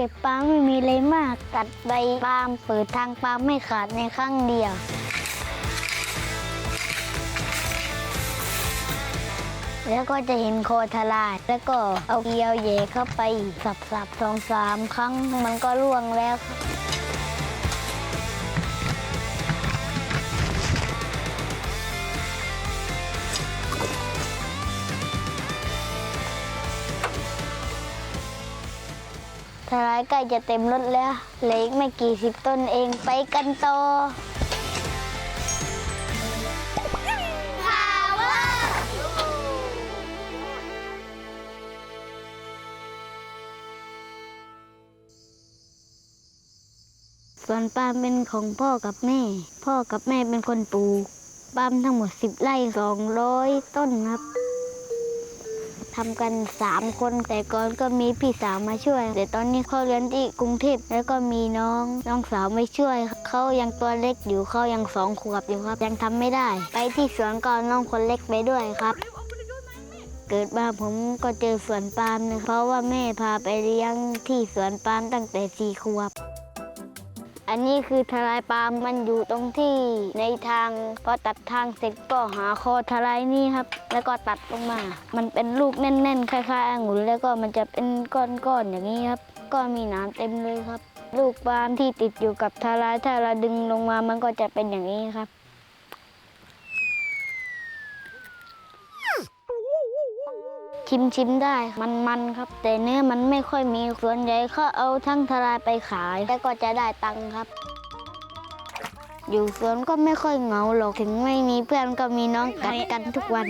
เก็บปลาไม่มีเลยมากตัดใบปาล์มเปิดทางปาล์มไม่ขาดในครั้งเดียว แล้วก็จะเห็นโคทลายแล้วก็เอาเกลียวเยเข้าไปสับๆสองสามครั้งมันก็ร่วงแล้ว ใกล้จะเต็มรถแล้วเหลืออีกไม่กี่สิบต้นเองไปกันต่อ ส่วนปาล์มเป็นของพ่อกับแม่ พ่อกับแม่เป็นคนปลูกปาล์มทั้งหมดสิบไร่สองร้อยต้นครับ ทำกันสามคน แต่ก่อนก็มีพี่สาวมาช่วย แต่ตอนนี้เขาเรียนที่กรุงเทพแล้วก็มีน้องน้องสาวไม่ช่วยเขายังตัวเล็กอยู่เขายังสองขวบอยู่ครับ ยังทำไม่ได้ ไปที่สวนก็เอาน้องคนเล็กไปด้วยครับเกิดมาผมก็เจอสวนปาล์มนะเพราะว่าแม่พาไปเลี้ยงที่สวนปาล์มตั้งแต่สี่ขวบ อันนี้คือทลายปาล์มมันอยู่ตรงที่ในทางพอตัดทางเสร็จก็หาคอทลายนี่ครับ แล้วก็ตัดลงมา มันเป็นลูกแน่นๆคล้ายๆองุ่นแล้วก็มันจะเป็นก้อนๆอย่างนี้ครับ ก็มีหนามเต็มเลยครับ ลูกปาล์มที่ติดอยู่กับทลายถ้าเราดึงลงมามันก็จะเป็นอย่างนี้ครับ ชิมชิมได้มันมันครับ แต่เนื้อมันไม่ค่อยมีส่วนใหญ่เขาเอาทั้งทลายไปขาย แล้วก็จะได้ตังค์ครับ อยู่สวนก็ไม่ค่อยเหงาหรอกถึงไม่มีเพื่อนก็มีน้องกัดกันทุกวัน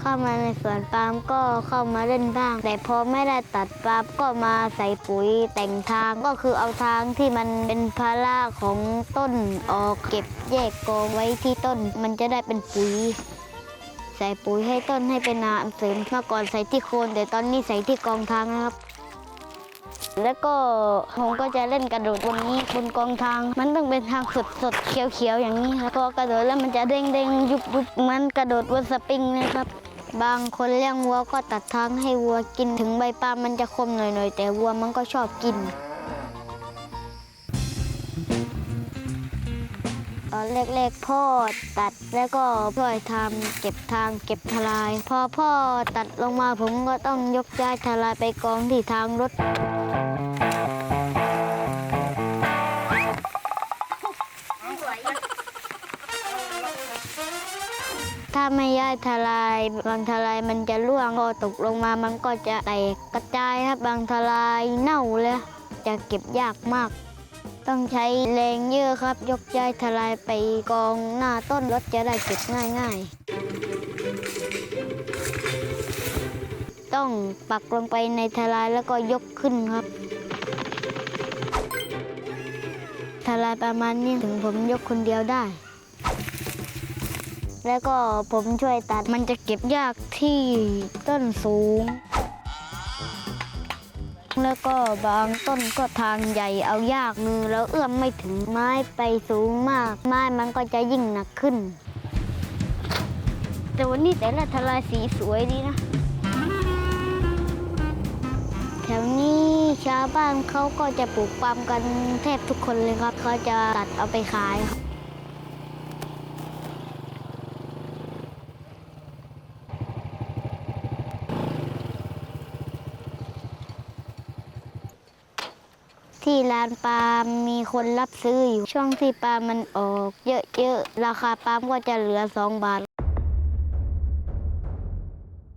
เข้ามาในสวนปาล์มก็เข้ามาเล่นบ้าง แต่พอไม่ได้ตัดปาล์มก็มาใส่ปุ๋ยแต่งทางก็คือเอาทางที่มันเป็นภาระของต้นออกเก็บแยกกองไว้ที่ต้น มันจะได้เป็นปุ๋ย ใส่ปุ๋ยให้ต้นให้เป็นน้ำเสริมเมื่อก่อนใส่ที่โคนแต่ตอนนี้ใส่ที่กองทางนะครับ แล้วก็ผมก็จะเล่นกระโดดบนนี้บนกองทาง มันต้องเป็นทางสดสดๆเขียวๆอย่างนี้ครับพอกระโดดแล้วมันจะเด้งเด้งยุบยุบเหมันกระโดดบนสปริงนะครับ บางคนเลี้ยงวัวก็ตัดทางให้วัวกินถึงใบปาล์มมันจะคมหน่อยๆแต่วัวมันก็ชอบกิน ตอนแรกๆพ่อตัดแล้วก็พ่อยทำเก็บทางเก็บทลาย พอพ่อตัดลงมาผมก็ต้องยกย้ายทลายไปกองที่ทางรถถ้าไม่ย้ายทลาย บางทลายมันจะร่วงพอตกลงมามันก็จะแตกกระจายครับบางทลายเน่าเลยจะเก็บยากมาก ต้องใช้แรงเยอะครับ ยกย้ายทลายไปกองหน้าต้นรถจะได้เก็บง่าย ๆ ต้องปักลงไปในทลายแล้วก็ยกขึ้นครับ ทลายประมาณนี้ถึงผมยกคนเดียวได้ แล้วก็ผมช่วยตัดมันจะเก็บยากที่ต้นสูง แล้วก็บางต้นก็ทางใหญ่เอายากมือแล้วเอื้อมไม่ถึงไม้ไปสูงมาก ไม้มันก็จะยิ่งหนักขึ้น แต่วันนี้แต่ละทลายสีสวยดีนะ แถวนี้ชาวบ้านเขาก็จะปลูกปาล์มกันแทบทุกคนเลยครับเขาจะตัดเอาไปขายครับ ที่ร้านปาล์มมีคนรับซื้ออยู่ ช่วงที่ปาล์มมันออกเยอะๆ ราคาปาล์มก็จะเหลือ 2 บาท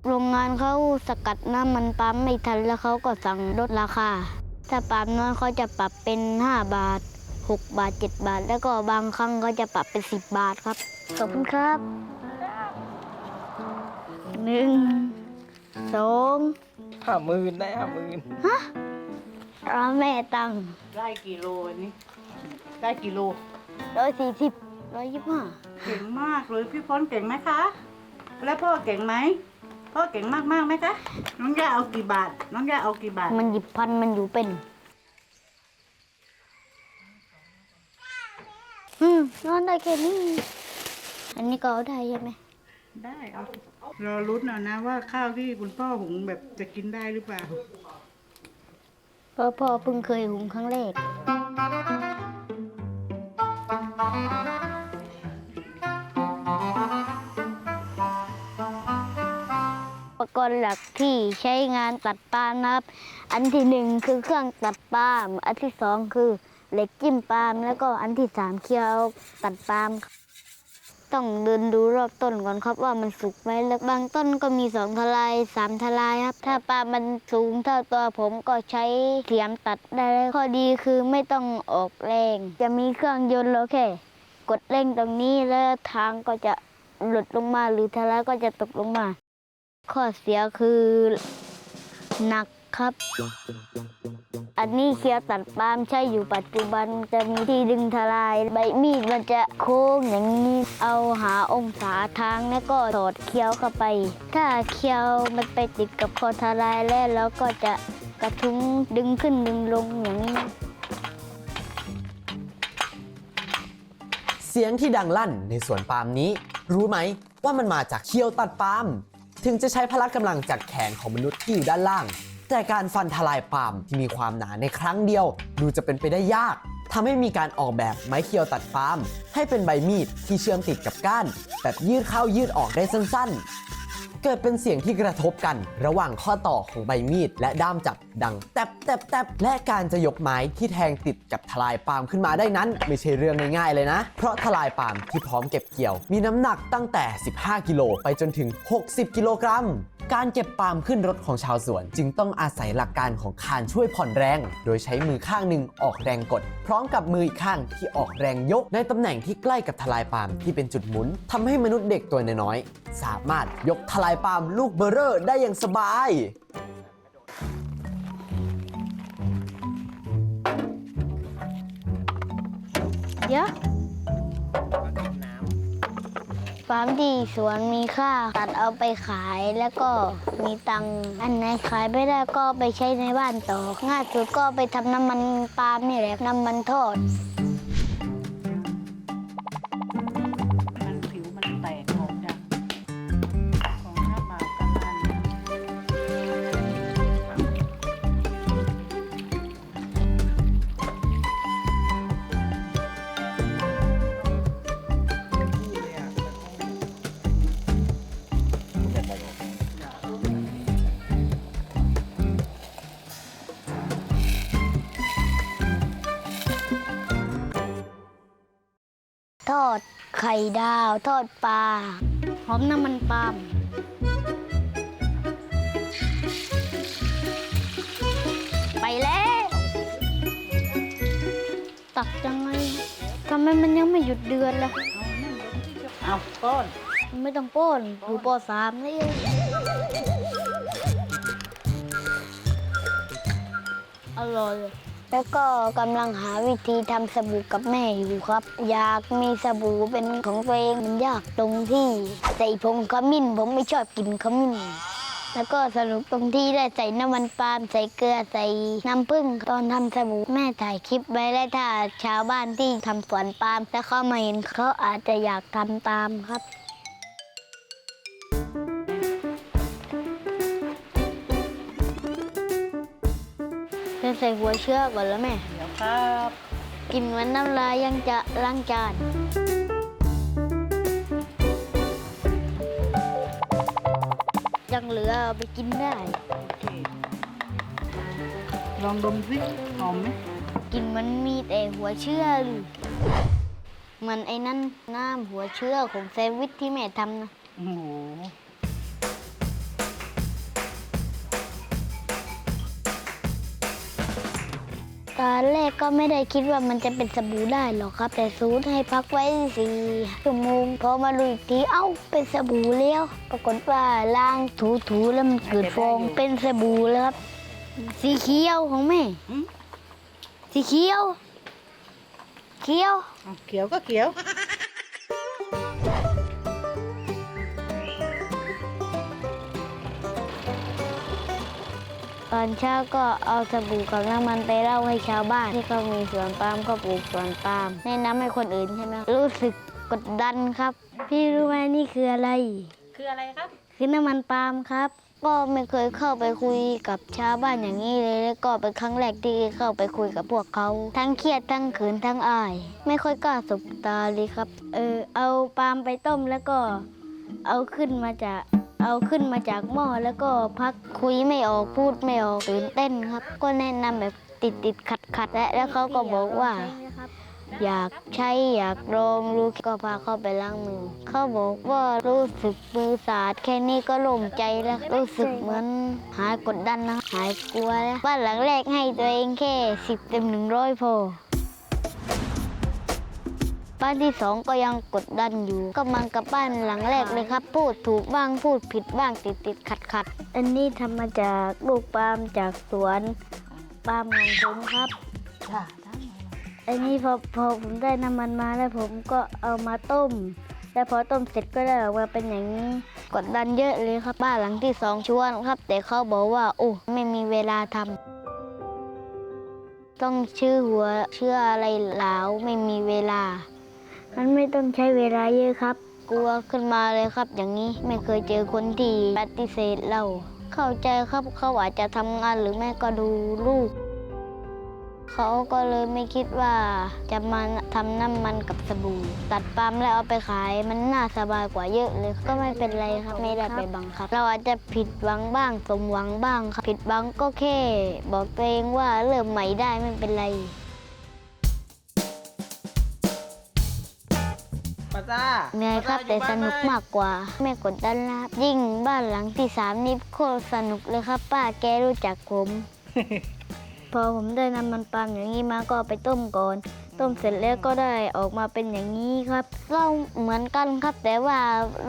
โรงงานเขาสกัดน้ำมันปาล์มไม่ทันแล้วเขาก็สั่งลดราคา ถ้าปาล์มน้อยเขาจะปรับเป็น 5 บาท 6 บาท 7 บาท แล้วก็บางครั้งเขาจะปรับเป็น 10 บาทครับ ขอบคุณครับหนึ่งสองห้าหมื่นได้ห้าหมื่น เอาแม่ตังค์ได้กี่โลอันนี้ ได้กี่โลร้อยสี่สิบร้อยยี่สิบห้าเก่งมากเลยพี่พ้นเก่งไหมคะ แล้วพ่อเก่งไหมพ่อเก่งมากมากๆไหมคะ น้องย่าเอากี่บาท น้องย่าเอากี่บาท มันหยิบพันมันอยู่เป็นอืมนอนได้แค่นี้ อันนี้ก็เอาได้ใช่ไหมได้เอารอรุ้นเอานะว่าข้าวที่คุณพ่อหุงแบบจะกินได้หรือเปล่า เพราะพ่อเพิ่งเคยหุงครั้งแรก อุปกรณ์หลักที่ใช้งานตัดปาล์มนะครับ อันที่หนึ่งคือเครื่องตัดปาล์มอันที่สองคือเหล็กจิ้มปาล์มแล้วก็อันที่สามเคียวตัดปาล์ม ต้องเดินดูรอบต้นก่อนครับว่ามันสุกไหมแล้วบางต้นก็มีสองทลายสามทลายครับ ถ้าปาล์มมันสูงเท่าตัวผมก็ใช้เสียมตัดได้ข้อดีคือไม่ต้องออกแรง จะมีเครื่องยนต์แล้วแค่กดเร่งตรงนี้แล้วทางก็จะหลุดลงมาหรือทลายก็จะตกลงมา ข้อเสียคือหนัก ครับ อันนี้เคียวตัดปาล์มใช้อยู่ปัจจุบันจะมีที่ดึงทลาย ใบมีดมันจะโค้งอย่างนี้ เอาหาองศาทางแล้วก็ถอดเคียวเข้าไป ถ้าเคียวมันไปติดกับคอทลายแล้วเราก็จะกระทุ้งดึงขึ้นดึงลงอย่างนี้ เสียงที่ดังลั่นในสวนปาล์มนี้ รู้ไหมว่ามันมาจากเคียวตัดปาล์มถึงจะใช้พละกำลังจากแขนของมนุษย์ที่อยู่ด้านล่าง แต่การฟันทลายปาล์มที่มีความหนาในครั้งเดียว ดูจะเป็นไปได้ยากทำให้มีการออกแบบไม้เคียวตัดปาล์มให้เป็นใบมีดที่เชื่อมติดกับก้าน แบบยืดเข้ายืดออกได้สั้นๆ เกิดเป็นเสียงที่กระทบกันระหว่างข้อต่อของใบมีดและด้ามจับดังแตบแตบแตบและการจะยกไม้ที่แทงติดกับทลายปาล์มขึ้นมาได้นั้น ไม่ใช่เรื่องง่ายๆเลยนะ เพราะทลายปาล์มที่พร้อมเก็บเกี่ยว มีน้ำหนักตั้งแต่ 15 กิโลไปจนถึง 60 กิโลกรัม การเก็บปาล์มขึ้นรถของชาวสวน จึงต้องอาศัยหลักการของคานช่วยผ่อนแรง โดยใช้มือข้างหนึ่งออกแรงกด พร้อมกับมืออีกข้างที่ออกแรงยก ในตำแหน่งที่ใกล้กับทลายปาล์มที่เป็นจุดหมุนทำให้มนุษย์เด็กตัวน้อยสามารถยกทลายปาล์มลูกเบอร์เรอร์ได้อย่างสบายเยวฟาร์มที่สวนมีค่า ตัดเอาไปขายแล้วก็มีตังค์อันไหนขายไม่ได้ก็ไปใช้ในบ้านต่อง่ายสุดก็ไปทำน้ำมันปาล์มนี่แหละน้ำมันทอด ไข่ดาว ทอดปลาหอมน้ำมันปาล์มไปแล้ว ตักยังไงทำไมมันยังไม่หยุดเดือนล่ะ เอาก้อนไม่ต้องป้อนอยู่ปสามนี่เองอร่อย แล้วก็กำลังหาวิธีทำสบู่กับแม่อยู่ครับ อยากมีสบู่เป็นของตัวเองมันยากตรงที่ใส่ผงขมิ้น ผมไม่ชอบกินขมิ้น แล้วก็สนุกตรงที่ได้ใส่น้ำมันปาล์มใส่เกลือใส่น้ำผึ้งตอนทำสบู่แม่ถ่ายคลิปไว้แล้วถ้าชาวบ้านที่ทำสวนปาล์มแล้วเขามาเห็นเขาอาจจะอยากทำตามครับ ส่หัวเชือกก่อนแล้วแม่ เดี๋ยวครับกินเหมือนน้ำลายยังจะล้างจาน ยังเหลือเอาไปกินได้ โอเคลองดมสิหอมไหมกินมันมีแต่หัวเชื่อเลยเหมือนไอ้นั่นน้ำหัวเชื่อของแซนด์วิชที่แม่ทำนะ โอ้โห ตอนแรกก็ไม่ได้คิดว่ามันจะเป็นสบู่ได้หรอกครับ แต่ซูดให้พักไว้สี่ชั่วโมงพอมาดูอีกทีเอ้าเป็นสบู่แล้วปรากฏว่าล้างถูๆแล้วมันเกิดฟองเป็นสบู่แล้วครับ สีเขียวของแม่อืมสีเขียว เขียวเอาเขียวก็เขียว ตอนเช้าก็เอาสบู่กับน้ำมันไปเล่าให้ชาวบ้าน ที่เขามีสวนปาล์มก็ปลูกสวนปาล์มแนะนำให้คนอื่นใช่ไหมรู้สึกกดดันครับ พี่รู้ไหมนี่คืออะไร คืออะไรครับคคือน้ำมันปาล์มครับ ก็ไม่เคยเข้าไปคุยกับชาวบ้านอย่างนี้เลย แล้วก็เป็นครั้งแรกที่เข้าไปคุยกับพวกเขา ทั้งเครียดทั้งเขินทั้งอาย ไม่ค่อยกล้าสบตาเลยครับ เออเอาปาล์มไปต้มแล้วก็เอาขึ้นมาจาก เอาขึ้นมาจากหม้อแล้วก็พักคุยไม่ออกพูดไม่ออกตื่นเต้นครับ ก็แนะนำแบบติดติดขัดขัดและแล้วเขาก็บอกว่า อยากใช้อยากลองรู้ก็พาเข้าไปล้างมือเขาบอกว่ารู้สึกมือสาดแค่นี้ก็โล่งใจแล้วรู้สึกเหมือนหายกดดันนะหายกลัวแล้วบ้านหลังแรกให้ตัวเองแค่สิบเต็มหนึ่งร้อยพอ บ้านที่สองก็ยังกดดันอยู่ ก็มันกับบ้านหลังแรกเลยครับ พูดถูกบ้างพูดผิดบ้างติดติดขัดขัดๆอันนี้ทำมาจากลูกปาล์มจากสวนปาล์มของผมครับ ค่ะอันนี้พอพอผมได้น้ำมันมาแล้วผมก็เอามาต้ม แล้วพอต้มเสร็จก็ได้ออกมาเป็นอย่างนี้ กดดันเยอะเลยครับบ้านหลังที่สองชวนครับ แต่เขาบอกว่าโอ้ไม่มีเวลาทำต้องชื่อหัวเชื่ออะไรหลาวไม่มีเวลา มันไม่ต้องใช้เวลาเยอะครับ กลัวขึ้นมาเลยครับ อย่างนี้ไม่เคยเจอคนที่ปฏิเสธเรา เข้าใจครับเขาอาจจะทำงานหรือแม่ก็ดูลูก เขาก็เลยไม่คิดว่าจะมาทำน้ำมันกับสบู่ ตัดปั๊มแล้วเอาไปขายมันน่าสบายกว่าเยอะเลย ก็ไม่เป็นไรครับไม่ได้ไปบังคับ เราอาจจะผิดหวังบ้าง สมหวังบ้างครับ ผิดหวังก็แค่ บอกตัวเองว่าเริ่มใหม่ได้ไม่เป็นไร มาจ้าเหนื่อยครับแต่สนุกมากกว่า ไม่กดดันนะครับ ยิ่งบ้านหลังที่สามนี่โคตรสนุกเลยครับ ป้าแกรู้จักผม พอผมได้น้ำมันปาล์มอย่างนี้มาก็เอาไปต้มก่อน ต้มเสร็จแล้วก็ได้ออกมาเป็นอย่างนี้ครับเราเหมือนกันครับแต่ว่า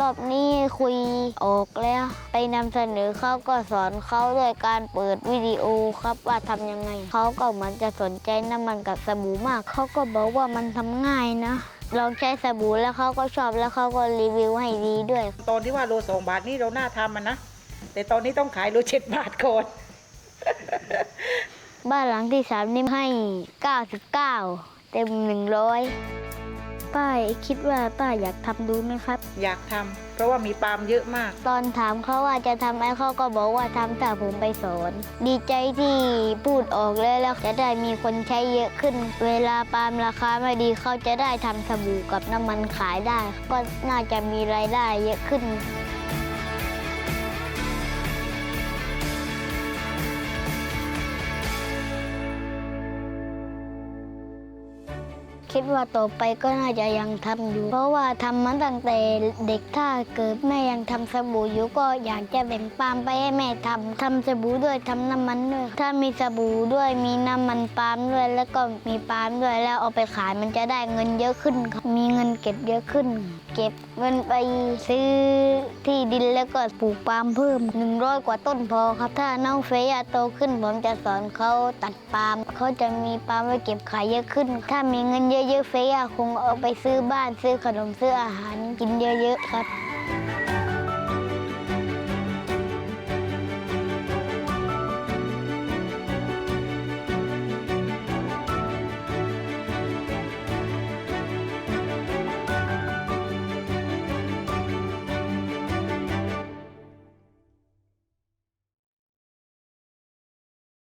รอบนี้คุยออกแล้ว ไปนำเสนอเขาก็สอนเขาด้วยการเปิดวิดีโอครับว่าทำยังไง เขาก็เหมือนจะสนใจน้ำมันกับสบู่มาก เขาก็บอกว่ามันทำง่ายนะ ลองใช้สบู่แล้วเขาก็ชอบแล้วเขาก็รีวิวให้ดีด้วย ตอนที่ว่าโลสองบาทนี่เราน่าทำมันนะ แต่ตอนนี้ต้องขายโลเจ็ดบาทก่อน บ้านหลังที่สามนี่ให้ 99 เต็ม 100 ป้าคิดว่าป้าอยากทำดูไหมครับ อยากทำ เพราะว่ามีปาล์มเยอะมาก ตอนถามเขาว่าจะทำไหมเขาก็บอกว่าทำแต่ผมไปสอน ดีใจที่พูดออกเลยแล้วจะได้มีคนใช้เยอะขึ้น เวลาปาล์มราคาไม่ดีเขาจะได้ทำสบู่กับน้ำมันขายได้ ก็น่าจะมีรายได้เยอะขึ้น คิดว่าต่อไปก็น่าจะยังทำอยู่ เพราะว่าทำมาตั้งแต่เด็กถ้าเกิดแม่ยังทำสบู่อยู่ก็อยากจะแบ่งปาล์มไปให้แม่ทำทำสบู่ด้วยทำน้ำมันด้วย ถ้ามีสบู่ด้วยมีน้ำมันปาล์มด้วยแล้วก็มีปาล์มด้วยแล้วเอาไปขายมันจะได้เงินเยอะขึ้นครับมีเงินเก็บเยอะขึ้น เก็บเงินไปซื้อที่ดินแล้วก็ปลูกปาล์มเพิ่ม 100 กว่าต้นพอครับ ถ้าน้องเฟยอะโตขึ้นผมจะสอนเขาตัดปาล์มเขาจะมีปาล์มไว้เก็บขายเยอะขึ้น ถ้ามีเงินเยอะๆเฟยอะคงเอาไปซื้อบ้านซื้อขนมซื้ออาหารกินเยอะๆครับ